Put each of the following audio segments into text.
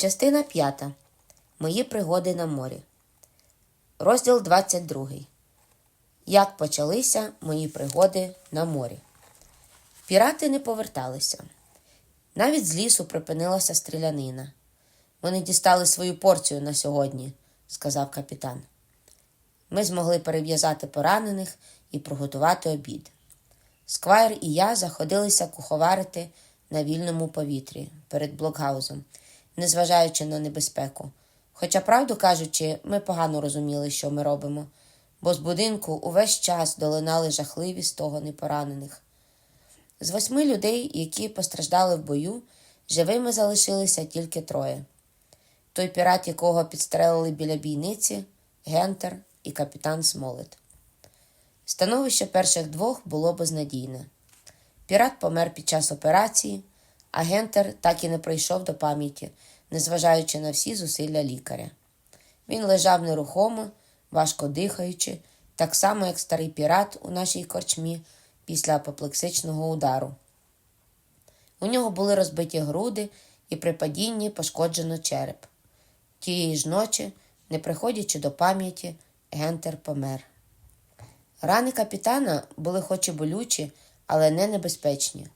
Частина 5. Мої пригоди на морі. Розділ 22. Як почалися мої пригоди на морі. Пірати не поверталися. Навіть з лісу припинилася стрілянина. Вони дістали свою порцію на сьогодні, сказав капітан. Ми змогли перев'язати поранених і приготувати обід. Сквайр і я заходилися куховарити на вільному повітрі перед блокгаузом, незважаючи на небезпеку. Хоча, правду кажучи, ми погано розуміли, що ми робимо, бо з будинку увесь час долинали жахливі стогони поранених. З восьми людей, які постраждали в бою, живими залишилися тільки троє. Той пірат, якого підстрелили біля бійниці, Гентер і капітан Смолет. Становище перших двох було безнадійне. Пірат помер під час операції, а Гентер так і не прийшов до пам'яті, незважаючи на всі зусилля лікаря. Він лежав нерухомо, важко дихаючи, так само, як старий пірат у нашій корчмі після апоплексичного удару. У нього були розбиті груди і при падінні пошкоджено череп. Тієї ж ночі, не приходячи до пам'яті, Гентер помер. Рани капітана були хоч і болючі, але не небезпечні.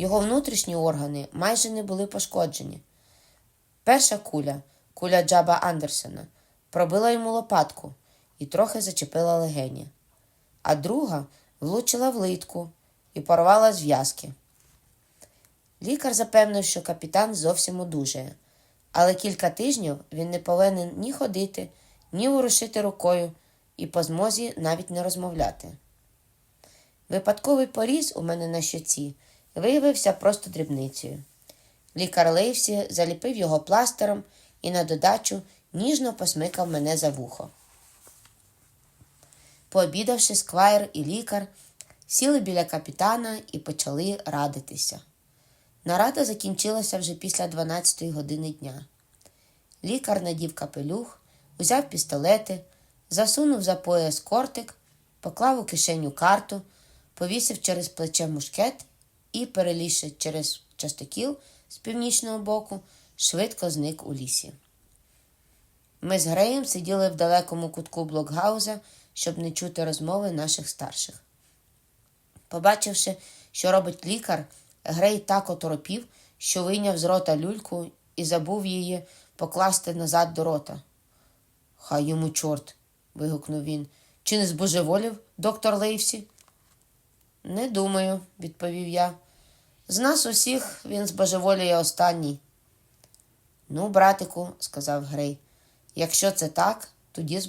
Його внутрішні органи майже не були пошкоджені. Перша куля, куля Джаба Андерсона, пробила йому лопатку і трохи зачепила легені, а друга влучила в литку і порвала зв'язки. Лікар запевнив, що капітан зовсім одужає, але кілька тижнів він не повинен ні ходити, ні ворушити рукою і по змозі навіть не розмовляти. Випадковий поріз у мене на щоці виявився просто дрібницею. Лікар Лейвсі заліпив його пластером і на додачу ніжно посмикав мене за вухо. Пообідавши, сквайр і лікар сіли біля капітана і почали радитися. Нарада закінчилася вже після 12-ї години дня. Лікар надів капелюх, узяв пістолети, засунув за пояс кортик, поклав у кишеню карту, повісив через плече мушкет і, перелізши через частокіл з північного боку, швидко зник у лісі. Ми з Греєм сиділи в далекому кутку блокгауза, щоб не чути розмови наших старших. Побачивши, що робить лікар, Грей так оторопів, що вийняв з рота люльку і забув її покласти назад до рота. Хай йому чорт. вигукнув він. Чи не збожеволів, доктор Лейвсі? Не думаю, відповів я. З нас усіх він збожеволіє останній. Ну, братику, сказав Грей, якщо це так, тоді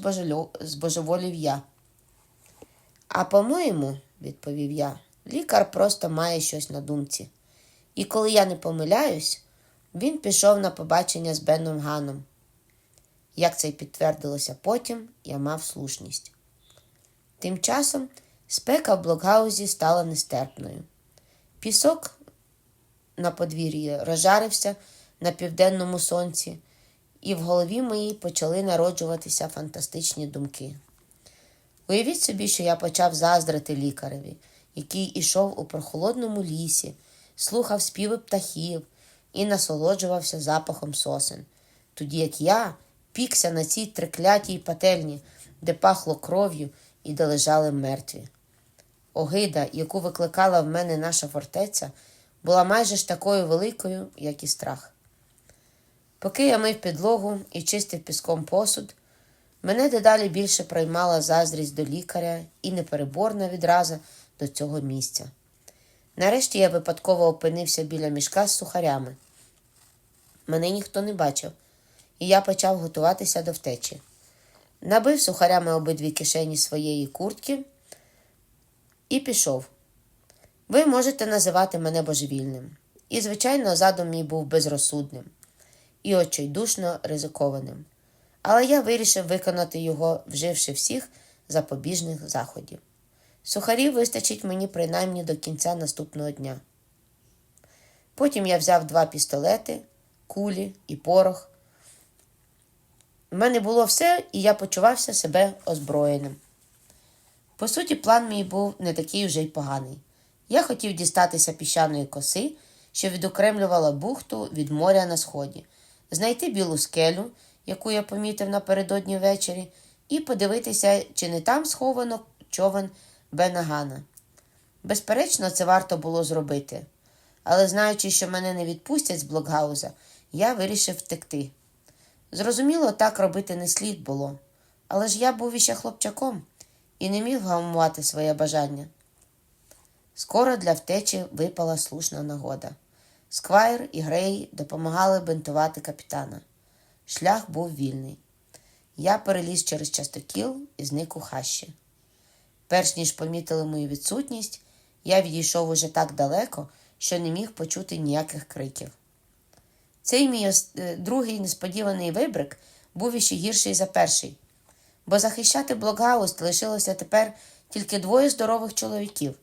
збожеволів я. А по-моєму, відповів я, лікар просто має щось на думці. І коли я не помиляюсь, він пішов на побачення з Беном Ганом. Як це й підтвердилося потім, я мав слушність. Тим часом спека в блокгаузі стала нестерпною. Пісок на подвір'ї розжарився на південному сонці, і в голові моїй почали народжуватися фантастичні думки. Уявіть собі, що я почав заздрити лікареві, який ішов у прохолодному лісі, слухав співи птахів і насолоджувався запахом сосен, тоді як я пікся на цій триклятій пательні, де пахло кров'ю і де лежали мертві. Огида, яку викликала в мене наша фортеця, була майже ж такою великою, як і страх. Поки я мив підлогу і чистив піском посуд, мене дедалі більше приймала заздрість до лікаря і непереборна відраза до цього місця. Нарешті я випадково опинився біля мішка з сухарями. Мене ніхто не бачив, і я почав готуватися до втечі. Набив сухарями обидві кишені своєї куртки і пішов. Ви можете називати мене божевільним. І, звичайно, задум мій був безрозсудним і очайдушно ризикованим. Але я вирішив виконати його, вживши всіх запобіжних заходів. Сухарів вистачить мені принаймні до кінця наступного дня. Потім я взяв два пістолети, кулі і порох. У мене було все, і я почувався себе озброєним. По суті, план мій був не такий вже й поганий. Я хотів дістатися піщаної коси, що відокремлювала бухту від моря на сході, знайти білу скелю, яку я помітив напередодні ввечері, і подивитися, чи не там сховано човен Бенагана. Безперечно, це варто було зробити. Але знаючи, що мене не відпустять з блокгауза, я вирішив втекти. Зрозуміло, так робити не слід було. Але ж я був іще хлопчаком і не міг гамувати своє бажання. Скоро для втечі випала слушна нагода. Сквайр і Грей допомагали бинтувати капітана. Шлях був вільний. Я переліз через частокіл і зник у хащі. Перш ніж помітили мою відсутність, я відійшов уже так далеко, що не міг почути ніяких криків. Цей мій е, другий несподіваний вибрик був іще гірший за перший, бо захищати блокгауст лишилося тепер тільки двоє здорових чоловіків.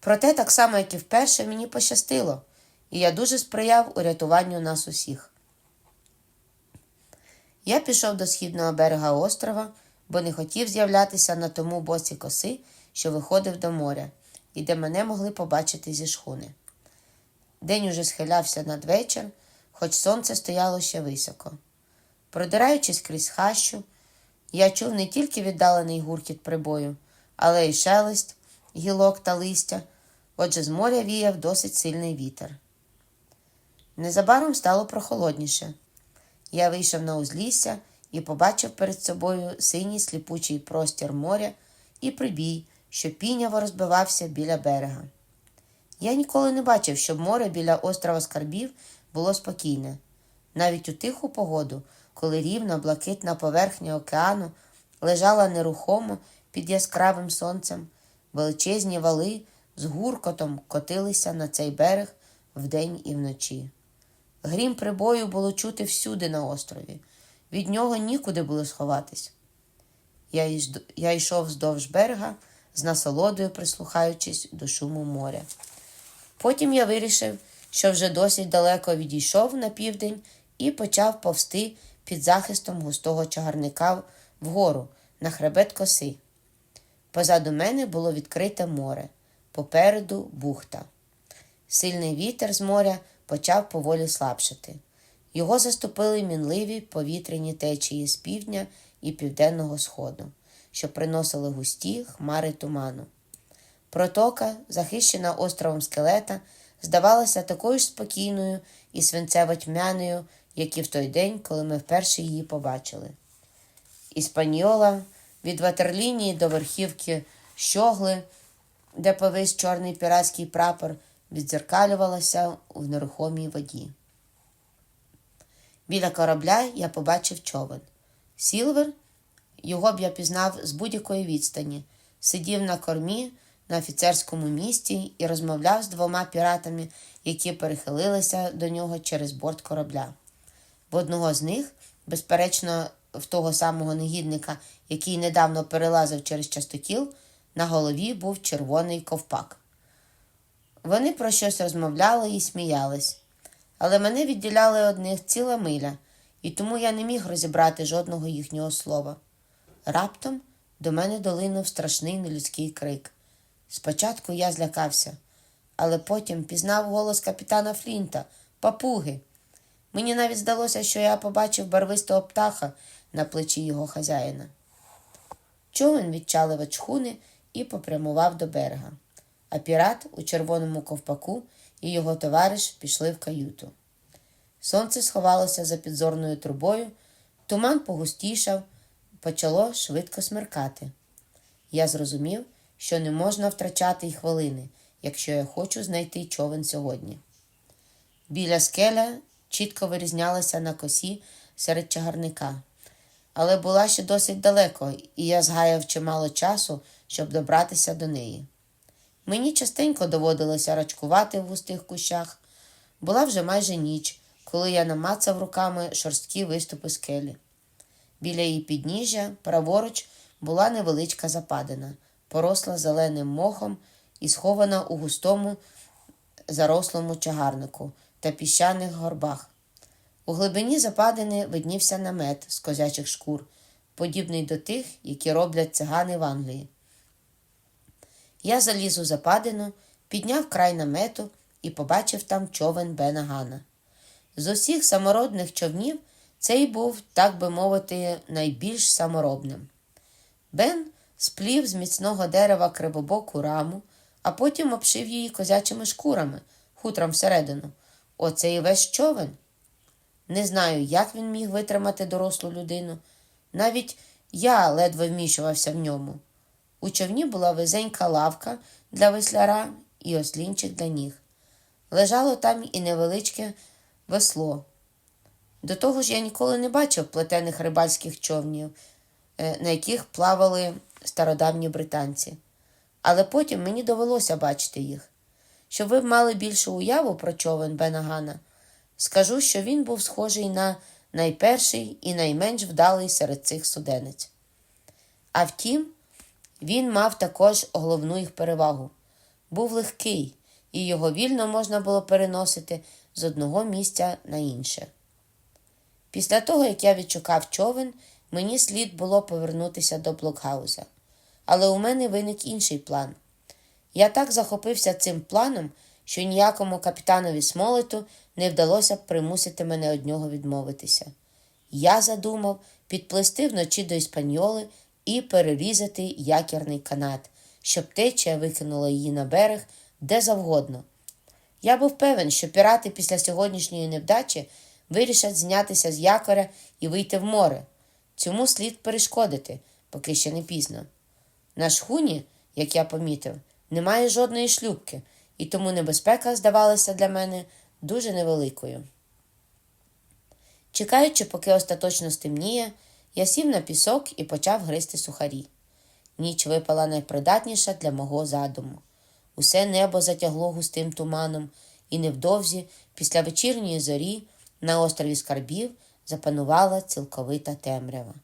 Проте, так само, як і вперше, мені пощастило, і я дуже сприяв урятуванню нас усіх. Я пішов до східного берега острова, бо не хотів з'являтися на тому боці коси, що виходив до моря, і де мене могли побачити зі шхуни. День уже схилявся надвечір, хоч сонце стояло ще високо. Продираючись крізь хащу, я чув не тільки віддалений гуркіт прибою, але й шелест, гілок та листя, отже з моря віяв досить сильний вітер. Незабаром стало прохолодніше. Я вийшов на узлісся і побачив перед собою синій сліпучий простір моря і прибій, що піняво розбивався біля берега. Я ніколи не бачив, щоб море біля острова Скарбів було спокійне. Навіть у тиху погоду, коли рівна блакитна поверхня океану лежала нерухомо під яскравим сонцем, величезні вали з гуркотом котилися на цей берег вдень і вночі. Грім прибою було чути всюди на острові. Від нього нікуди було сховатись. Я йшов вздовж берега, з насолодою прислухаючись до шуму моря. Потім я вирішив, що вже досить далеко відійшов на південь і почав повсти під захистом густого чагарника вгору на хребет коси. Позаду мене було відкрите море, попереду бухта. Сильний вітер з моря почав поволі слабшати. Його заступили мінливі повітряні течії з півдня і південного сходу, що приносили густі хмари туману. Протока, захищена островом скелета, здавалася такою ж спокійною і свинцево-тьмяною, як і в той день, коли ми вперше її побачили. Іспаньола від ватерлінії до верхівки щогли, де повис чорний піратський прапор, відзеркалювалася в нерухомій воді. Біля корабля я побачив човен. Сілвер, його б я пізнав з будь-якої відстані, сидів на кормі на офіцерському місці і розмовляв з двома піратами, які перехилилися до нього через борт корабля. В одного з них, безперечно, в того самого негідника, який недавно перелазив через частокіл, на голові був червоний ковпак. Вони про щось розмовляли і сміялись, але мене відділяли одних ціла миля, і тому я не міг розібрати жодного їхнього слова. Раптом до мене долинув страшний нелюдський крик. Спочатку я злякався, але потім пізнав голос капітана Флінта, папуги. Мені навіть здалося, що я побачив барвистого птаха на плечі його хазяїна. Човен відчалив від чхуни і попрямував до берега, а пірат у червоному ковпаку і його товариш пішли в каюту. Сонце сховалося за підзорною трубою, туман погустішав, почало швидко смеркати. Я зрозумів, що не можна втрачати й хвилини, якщо я хочу знайти човен сьогодні. Біля скеля чітко вирізнялася на косі серед чагарника, але була ще досить далеко, і я згаяв чимало часу, щоб добратися до неї. Мені частенько доводилося рачкувати в густих кущах. Була вже майже ніч, коли я намацав руками шорсткі виступи скелі. Біля її підніжжя, праворуч, була невеличка западина, поросла зеленим мохом і схована у густому зарослому чагарнику та піщаних горбах. У глибині западини виднівся намет з козячих шкур, подібний до тих, які роблять цигани в Англії. Я заліз у западину, підняв край намету і побачив там човен Бена Гана. З усіх самородних човнів цей був, так би мовити, найбільш саморобним. Бен сплів з міцного дерева кривобоку раму, а потім обшив її козячими шкурами, хутром всередину. Оце і весь човен. Не знаю, як він міг витримати дорослу людину. Навіть я ледве вмішувався в ньому. У човні була визенька лавка для весляра і ослінчик для ніг. Лежало там і невеличке весло. До того ж, я ніколи не бачив плетених рибальських човнів, е, на яких плавали стародавні британці. Але потім мені довелося бачити їх. Щоб ви мали більшу уяву про човен Бена Гана, скажу, що він був схожий на найперший і найменш вдалий серед цих суденець. А втім, він мав також головну їх перевагу був легкий, і його вільно можна було переносити з одного місця на інше. Після того, як я відшукав човен, мені слід було повернутися до блокгауза. Але у мене виник інший план. Я так захопився цим планом, що ніякому капітанові Смолету не вдалося б примусити мене від нього відмовитися. Я задумав підплисти вночі до Іспаньоли і перерізати якірний канат, щоб течія викинула її на берег де завгодно. Я був певен, що пірати після сьогоднішньої невдачі вирішать знятися з якоря і вийти в море. Цьому слід перешкодити, поки ще не пізно. На шхуні, як я помітив, немає жодної шлюбки, і тому небезпека здавалася для мене дуже невеликою. Чекаючи, поки остаточно стемніє, я сів на пісок і почав гризти сухарі. Ніч випала найпридатніша для мого задуму. Усе небо затягло густим туманом, і невдовзі, після вечірньої зорі, на острові Скарбів запанувала цілковита темрява.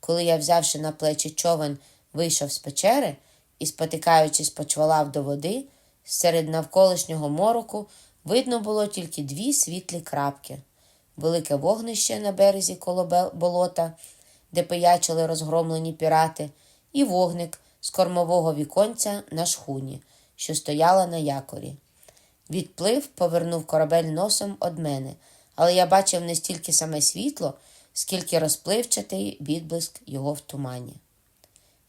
Коли я, взявши на плечі човен, вийшов з печери і, спотикаючись, почвалав до води, серед навколишнього мороку видно було тільки дві світлі крапки велике вогнище на березі коло болота, де пиячили розгромлені пірати, і вогник з кормового віконця на шхуні, що стояла на якорі. Відплив, повернув корабель носом од мене, але я бачив не стільки саме світло, скільки розпливчатий відблиск його в тумані.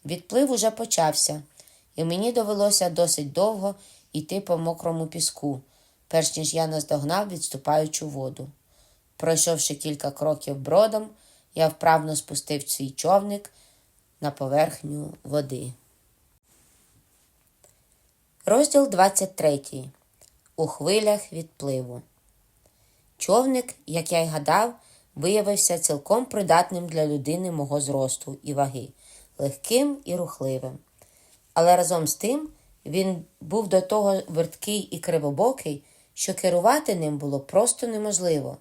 Відплив уже почався, і мені довелося досить довго йти по мокрому піску, перш ніж я наздогнав відступаючу воду. Пройшовши кілька кроків бродом, я вправно спустив свій човник на поверхню води. Розділ 23. У хвилях відпливу. Човник, як я й гадав, виявився цілком придатним для людини мого зросту і ваги, легким і рухливим. Але разом з тим він був до того верткий і кривобокий, що керувати ним було просто неможливо.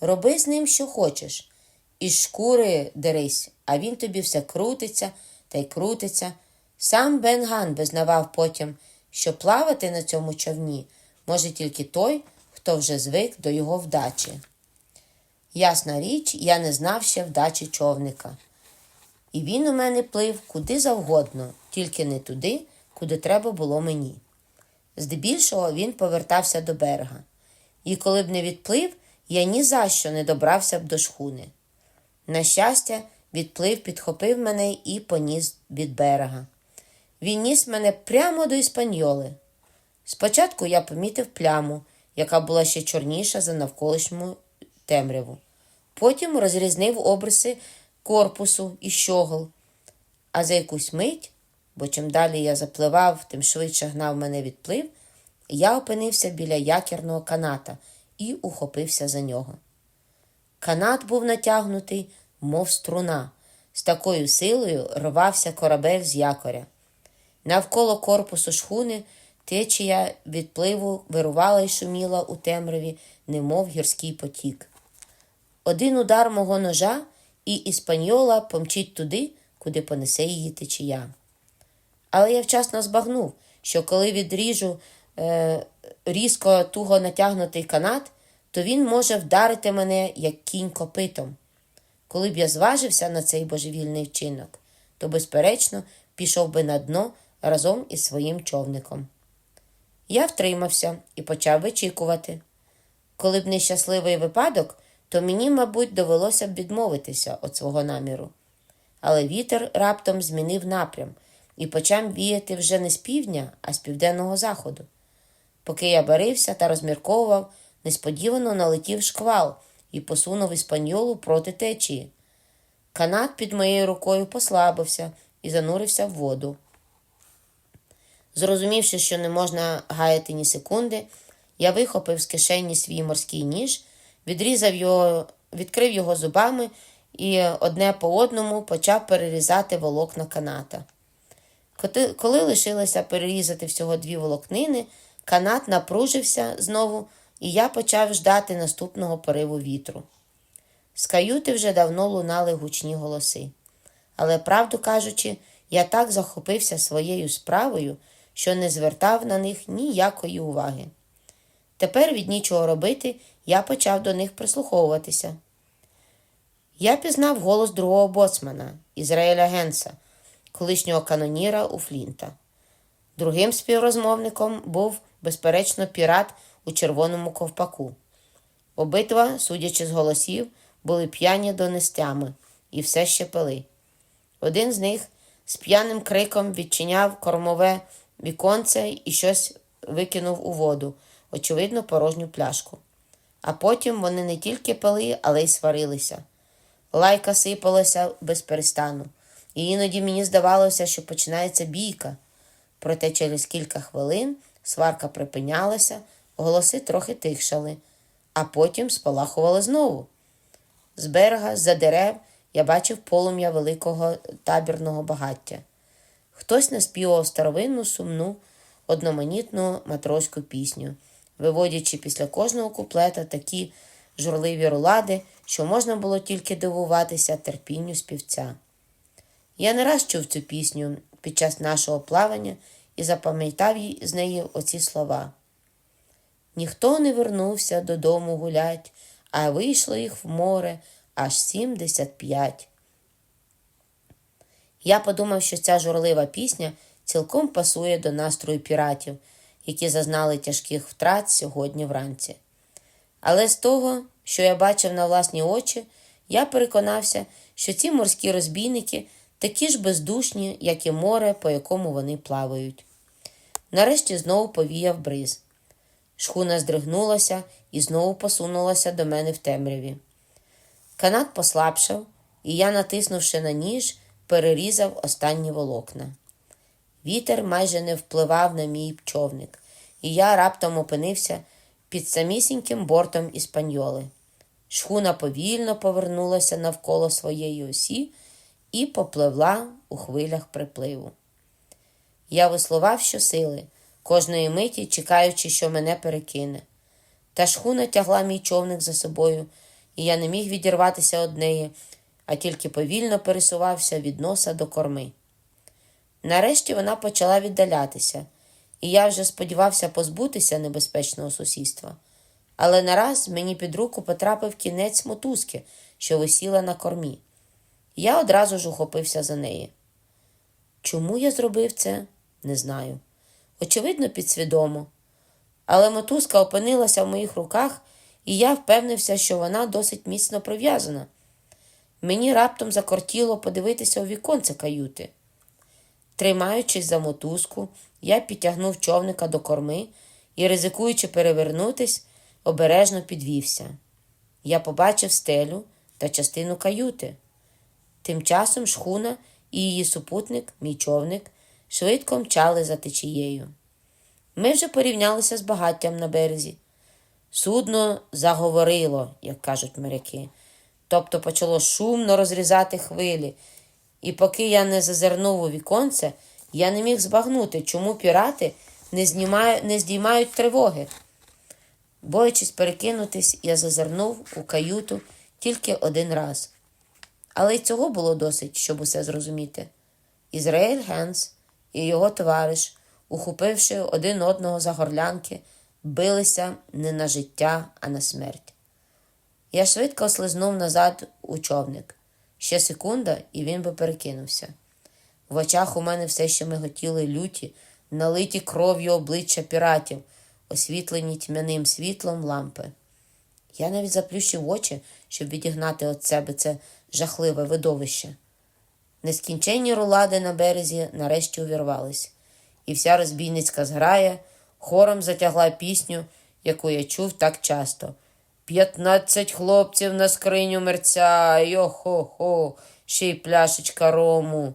Роби з ним, що хочеш, із шкури дерись, а він тобі все крутиться та й крутиться. Сам Бенган визнавав потім, що плавати на цьому човні може тільки той, хто вже звик до його вдачі. Ясна річ, я не знав ще вдачі човника. І він у мене плив куди завгодно, тільки не туди, куди треба було мені. Здебільшого він повертався до берега, і коли б не відплив, я ні за що не добрався б до шхуни. На щастя, відплив підхопив мене і поніс від берега. Він ніс мене прямо до іспаньоли. Спочатку я помітив пляму, яка була ще чорніша за навколишню темряву. Потім розрізнив обриси корпусу і щогол. А за якусь мить, бо чим далі я запливав, тим швидше гнав мене відплив, я опинився біля якірного каната і ухопився за нього. Канат був натягнутий, мов струна. З такою силою рвався корабель з якоря. Навколо корпусу шхуни течія відпливу вирувала й шуміла у темряві, немов гірський потік. Один удар мого ножа, і іспаньола помчить туди, куди понесе її течія. Але я вчасно збагнув, що коли відріжу е, різко туго натягнутий канат, то він може вдарити мене, як кінь копитом. Коли б я зважився на цей божевільний вчинок, то, безперечно, пішов би на дно разом із своїм човником. Я втримався і почав вичікувати. Коли б не щасливий випадок, то мені, мабуть, довелося б відмовитися від свого наміру. Але вітер раптом змінив напрям і почав віяти вже не з півдня, а з південного заходу. Поки я барився та розмірковував, несподівано налетів шквал і посунув іспаньолу проти течії. Канат під моєю рукою послабився і занурився в воду. Зрозумівши, що не можна гаяти ні секунди, я вихопив з кишені свій морський ніж, відрізав його, відкрив його зубами і одне по одному почав перерізати волокна каната. Коли лишилося перерізати всього дві волокнини, канат напружився знову, і я почав ждати наступного пориву вітру. З каюти вже давно лунали гучні голоси. Але, правду кажучи, я так захопився своєю справою, що не звертав на них ніякої уваги. Тепер від нічого робити я почав до них прислуховуватися. Я пізнав голос другого боцмана Ізраїля Генса, колишнього каноніра у Флінта. Другим співрозмовником був, безперечно, пірат у червоному ковпаку. Обидва, судячи з голосів, були п'яні до нестями і все ще пили. Один з них з п'яним криком відчиняв кормове віконце і щось викинув у воду, очевидно, порожню пляшку. А потім вони не тільки пили, але й сварилися. Лайка сипалася без перестану, і іноді мені здавалося, що починається бійка. Проте через кілька хвилин сварка припинялася, голоси трохи тихшали, а потім спалахували знову. З берега, з-за дерев, я бачив полум'я великого табірного багаття. Хтось наспівав старовинну сумну, одноманітну матроську пісню, виводячи після кожного куплета такі журливі рулади, що можна було тільки дивуватися терпінню співця. Я не раз чув цю пісню під час нашого плавання і запам'ятав з неї оці слова. Ніхто не вернувся додому гулять, а вийшло їх в море аж сімдесят п'ять. Я подумав, що ця журлива пісня цілком пасує до настрою піратів, які зазнали тяжких втрат сьогодні вранці. Але з того, що я бачив на власні очі, я переконався, що ці морські розбійники такі ж бездушні, як і море, по якому вони плавають. Нарешті знову повіяв бриз. Шхуна здригнулася і знову посунулася до мене в темряві. Канат послабшав, і я, натиснувши на ніж, перерізав останні волокна. Вітер майже не впливав на мій човник, і я раптом опинився під самісіньким бортом іспаньоли. Шхуна повільно повернулася навколо своєї осі і попливла у хвилях припливу. Я висловав щосили, кожної миті чекаючи, що мене перекине. Та шхуна тягла мій човник за собою, і я не міг відірватися од неї, а тільки повільно пересувався від носа до корми. Нарешті вона почала віддалятися, і я вже сподівався позбутися небезпечного сусідства. Але нараз мені під руку потрапив кінець мотузки, що висіла на кормі. Я одразу ж ухопився за неї. Чому я зробив це, не знаю. Очевидно, підсвідомо. Але мотузка опинилася в моїх руках, і я впевнився, що вона досить міцно прив'язана. Мені раптом закортіло подивитися у віконце каюти. Тримаючись за мотузку, я підтягнув човника до корми і, ризикуючи перевернутись, обережно підвівся. Я побачив стелю та частину каюти. Тим часом шхуна і її супутник, мій човник, швидко мчали за течією. Ми вже порівнялися з багаттям на березі. Судно заговорило, як кажуть моряки, тобто почало шумно розрізати хвилі, і поки я не зазирнув у віконце, я не міг збагнути, чому пірати не, знімаю, не здіймають тривоги. Боячись перекинутись, я зазирнув у каюту тільки один раз. Але й цього було досить, щоб усе зрозуміти. Ізраїль Генс і його товариш, ухопивши один одного за горлянки, билися не на життя, а на смерть. Я швидко слизнув назад у човник. Ще секунда, і він би перекинувся. В очах у мене все ще миготіли люті, налиті кров'ю обличчя піратів, освітлені тьмяним світлом лампи. Я навіть заплющив очі, щоб відігнати від себе це жахливе видовище. Нескінченні рулади на березі нарешті увірвались, і вся розбійницька зграя хором затягла пісню, яку я чув так часто. П'ятнадцять хлопців на скриню мерця, йо-хо-хо, ще й пляшечка рому.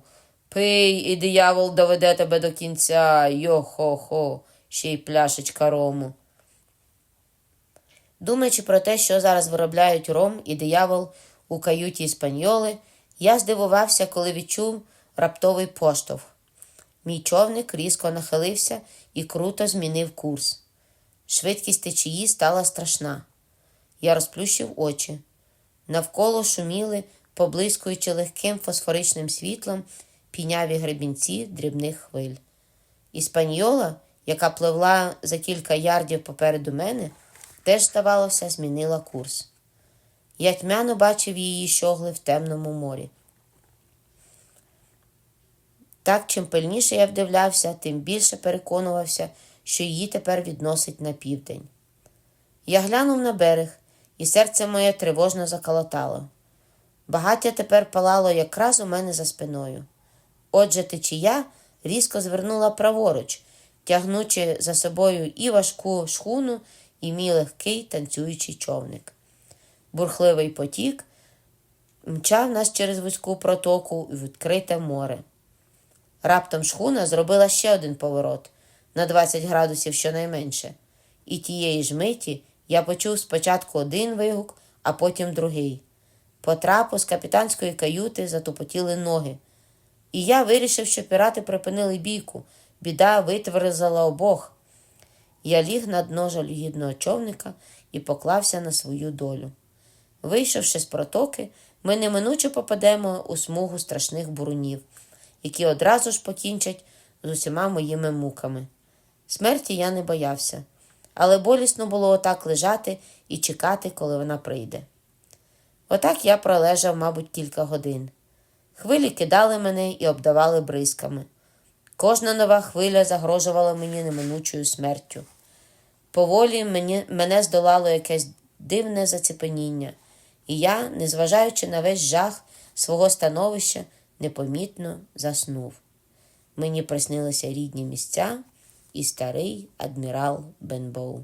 Пий, і диявол доведе тебе до кінця, йо-хо-хо, ще й пляшечка рому. Думаючи про те, що зараз виробляють ром і диявол у каюті іспаньоли, я здивувався, коли відчув раптовий поштовх. Мій човник різко нахилився і круто змінив курс. Швидкість течії стала страшна. Я розплющив очі. Навколо шуміли, поблискуючи легким фосфоричним світлом, піняві гребінці дрібних хвиль. Іспаньола, яка пливла за кілька ярдів попереду мене, теж, здавалося, змінила курс. Я тьмяно бачив її щогли в темному морі. Так, чим пильніше я вдивлявся, тим більше переконувався, що її тепер відносить на південь. Я глянув на берег, і серце моє тривожно заколотало. Багаття тепер палало якраз у мене за спиною. Отже, течія різко звернула праворуч, тягнучи за собою і важку шхуну, і мій легкий танцюючий човник. Бурхливий потік мчав нас через вузьку протоку у відкрите море. Раптом шхуна зробила ще один поворот на 20 градусів щонайменше, і тієї ж миті я почув спочатку один вигук, а потім другий. По трапу з капітанської каюти затупотіли ноги. І я вирішив, що пірати припинили бійку. Біда витверзала обох. Я ліг на дно жалюгідного човника і поклався на свою долю. Вийшовши з протоки, ми неминуче попадемо у смугу страшних бурунів, які одразу ж покінчать з усіма моїми муками. Смерті я не боявся, але болісно було отак лежати і чекати, коли вона прийде. Отак я пролежав, мабуть, кілька годин. Хвилі кидали мене і обдавали бризками. Кожна нова хвиля загрожувала мені неминучою смертю. Поволі мені, мене здолало якесь дивне заціпеніння, і я, незважаючи на весь жах свого становища, непомітно заснув. Мені приснилися рідні місця і старий адмірал Бенбоу.